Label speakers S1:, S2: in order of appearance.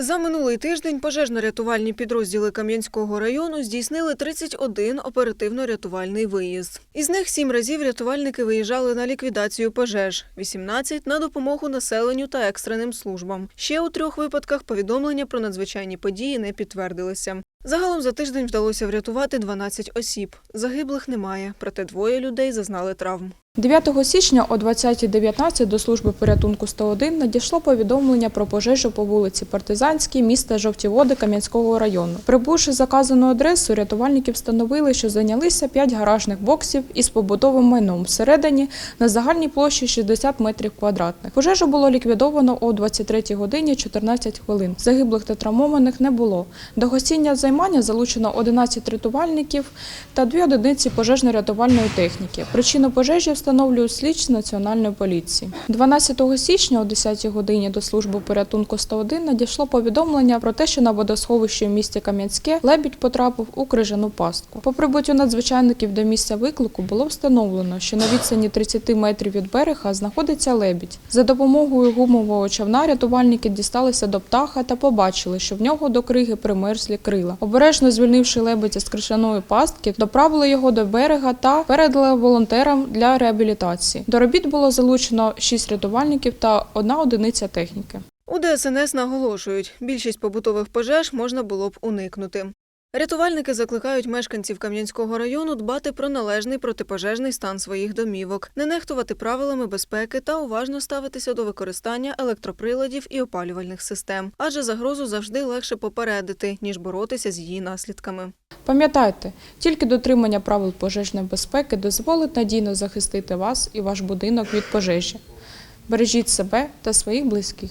S1: За минулий тиждень пожежно-рятувальні підрозділи Кам'янського району здійснили 31 оперативно-рятувальний виїзд. Із них 7 разів рятувальники виїжджали на ліквідацію пожеж, 18 – на допомогу населенню та екстреним службам. Ще у трьох випадках повідомлення про надзвичайні події не підтвердилися. Загалом за тиждень вдалося врятувати 12 осіб. Загиблих немає, проте двоє людей зазнали травм.
S2: 9 січня о 20.19 до служби порятунку 101 надійшло повідомлення про пожежу по вулиці Партизанській, міста Жовті Води Кам'янського району. Прибувши заказану адресу, рятувальники встановили, що зайнялися 5 гаражних боксів із побутовим майном всередині на загальній площі 60 метрів квадратних. Пожежу було ліквідовано о 23 годині 14 хвилин. Загиблих та травмованих не було. До гостіння займання залучено 11 рятувальників та дві одиниці пожежно-рятувальної техніки. Причину пожежі встановлюють слідчі національної поліції. 12 січня о 10 годині до служби порятунку 101 надійшло повідомлення про те, що на водосховищі в місті Кам'янське лебідь потрапив у крижану пастку. По прибуттю надзвичайників до місця виклику було встановлено, що на відстані 30 метрів від берега знаходиться лебідь. За допомогою гумового човна рятувальники дісталися до птаха та побачили, що в нього до криги примерзлі крила. Обережно звільнивши лебедя з крижаної пастки, доправили його до берега та передали волонтерам для реабілітації. До робіт було залучено 6 рятувальників та одна одиниця техніки.
S1: У ДСНС наголошують, більшість побутових пожеж можна було б уникнути. Рятувальники закликають мешканців Кам'янського району дбати про належний протипожежний стан своїх домівок, не нехтувати правилами безпеки та уважно ставитися до використання електроприладів і опалювальних систем, адже загрозу завжди легше попередити, ніж боротися з її наслідками.
S2: Пам'ятайте, тільки дотримання правил пожежної безпеки дозволить надійно захистити вас і ваш будинок від пожежі. Бережіть себе та своїх близьких.